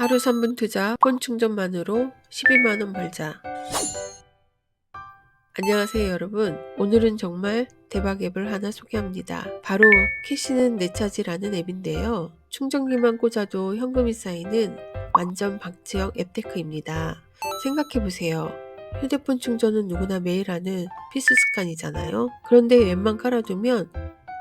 하루 3분 투자 폰 충전만으로 12만원 벌자. 안녕하세요 여러분. 오늘은 정말 대박 앱을 하나 소개합니다. 바로 캐시는 내차지라는 앱인데요. 충전기만 꽂아도 현금이 쌓이는 완전 박지형 앱테크입니다. 생각해보세요. 휴대폰 충전은 누구나 매일 하는 필수 습관이잖아요. 그런데 앱만 깔아두면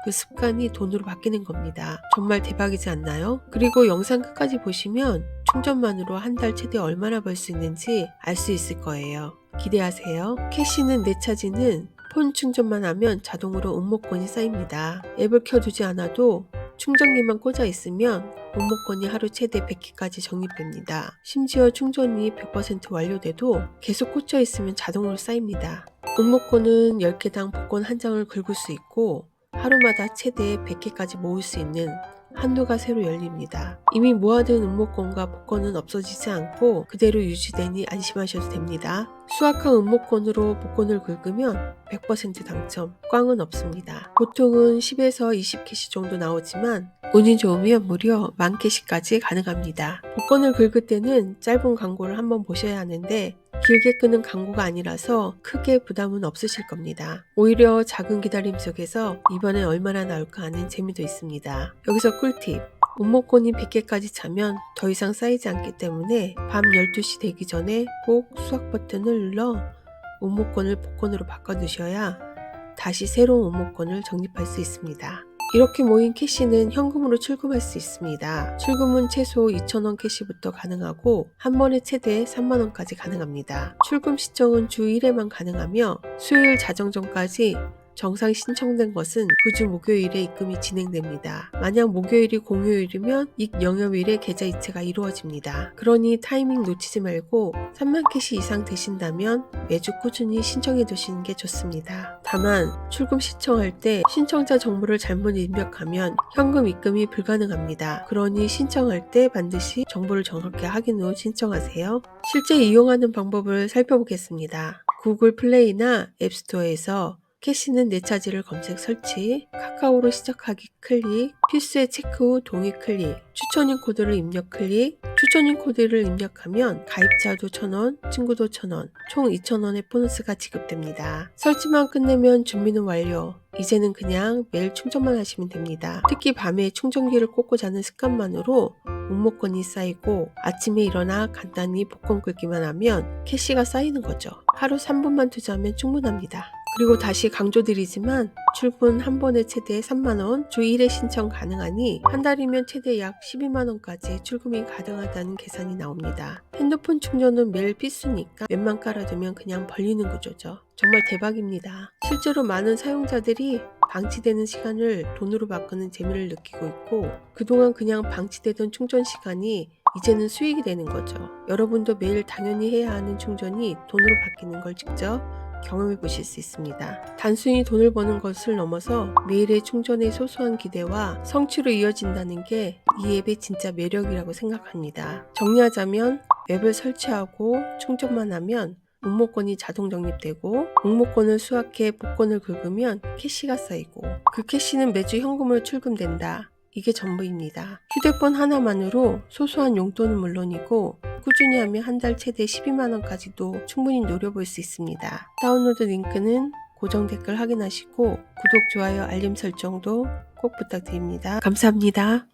그 습관이 돈으로 바뀌는 겁니다. 정말 대박이지 않나요? 그리고 영상 끝까지 보시면 충전만으로 한 달 최대 얼마나 벌 수 있는지 알 수 있을 거예요. 기대하세요. 캐시는 내 차지는 폰 충전만 하면 자동으로 응모권이 쌓입니다. 앱을 켜두지 않아도 충전기만 꽂아 있으면 응모권이 하루 최대 100개까지 적립됩니다. 심지어 충전이 100% 완료돼도 계속 꽂혀 있으면 자동으로 쌓입니다. 응모권은 10개당 복권 한 장을 긁을 수 있고 하루마다 최대 100개까지 모을 수 있는 한도가 새로 열립니다. 이미 모아둔 음모권과 복권은 없어지지 않고 그대로 유지되니 안심하셔도 됩니다. 수확한 음모권으로 복권을 긁으면 100% 당첨, 꽝은 없습니다. 보통은 10에서 20캐시 정도 나오지만 운이 좋으면 무려 만 캐시까지 가능합니다. 복권을 긁을 때는 짧은 광고를 한번 보셔야 하는데 길게 끄는 광고가 아니라서 크게 부담은 없으실 겁니다. 오히려 작은 기다림 속에서 이번엔 얼마나 나올까 하는 재미도 있습니다. 여기서 꿀팁. 운모권이 100개까지 차면 더 이상 쌓이지 않기 때문에 밤 12시 되기 전에 꼭 수확 버튼을 눌러 운모권을 복권으로 바꿔 두셔야 다시 새로운 운모권을 적립할 수 있습니다. 이렇게 모인 캐시는 현금으로 출금할 수 있습니다. 출금은 최소 2,000원 캐시부터 가능하고 한 번에 최대 3만원까지 가능합니다. 출금 시청은 주 1회만 가능하며 수요일 자정 전까지 정상 신청된 것은 그 주 목요일에 입금이 진행됩니다. 만약 목요일이 공휴일이면 이 영업일에 계좌 이체가 이루어집니다. 그러니 타이밍 놓치지 말고 3만 캐시 이상 되신다면 매주 꾸준히 신청해 두시는 게 좋습니다. 다만 출금 신청할 때 신청자 정보를 잘못 입력하면 현금 입금이 불가능합니다. 그러니 신청할 때 반드시 정보를 정확히 확인 후 신청하세요. 실제 이용하는 방법을 살펴보겠습니다. 구글 플레이나 앱스토어에서 캐시는 내 차지를 검색 설치, 카카오로 시작하기 클릭, 필수의 체크 후 동의 클릭, 추천인 코드를 입력 클릭, 추천인 코드를 입력하면 가입자도 1,000원, 친구도 1,000원, 총 2,000원의 보너스가 지급됩니다. 설치만 끝내면 준비는 완료. 이제는 그냥 매일 충전만 하시면 됩니다. 특히 밤에 충전기를 꽂고 자는 습관만으로 운모권이 쌓이고 아침에 일어나 간단히 복권 긁기만 하면 캐시가 쌓이는 거죠. 하루 3분만 투자하면 충분합니다. 그리고 다시 강조드리지만 출근 한 번에 최대 3만원, 주 1회 신청 가능하니 한 달이면 최대 약 12만원까지 출금이 가능하다는 계산이 나옵니다. 핸드폰 충전은 매일 필수니까 웬만 깔아두면 그냥 벌리는 구조죠. 정말 대박입니다. 실제로 많은 사용자들이 방치되는 시간을 돈으로 바꾸는 재미를 느끼고 있고 그동안 그냥 방치되던 충전 시간이 이제는 수익이 되는 거죠. 여러분도 매일 당연히 해야 하는 충전이 돈으로 바뀌는 걸 직접 경험해 보실 수 있습니다. 단순히 돈을 버는 것을 넘어서 매일의 충전의 소소한 기대와 성취로 이어진다는 게 이 앱의 진짜 매력이라고 생각합니다. 정리하자면 앱을 설치하고 충전만 하면 응모권이 자동 적립되고 응모권을 수확해 복권을 긁으면 캐시가 쌓이고 그 캐시는 매주 현금으로 출금된다. 이게 전부입니다. 휴대폰 하나만으로 소소한 용돈은 물론이고 꾸준히 하면 한 달 최대 12만원까지도 충분히 노려볼 수 있습니다. 다운로드 링크는 고정 댓글 확인하시고 구독, 좋아요, 알림 설정도 꼭 부탁드립니다. 감사합니다.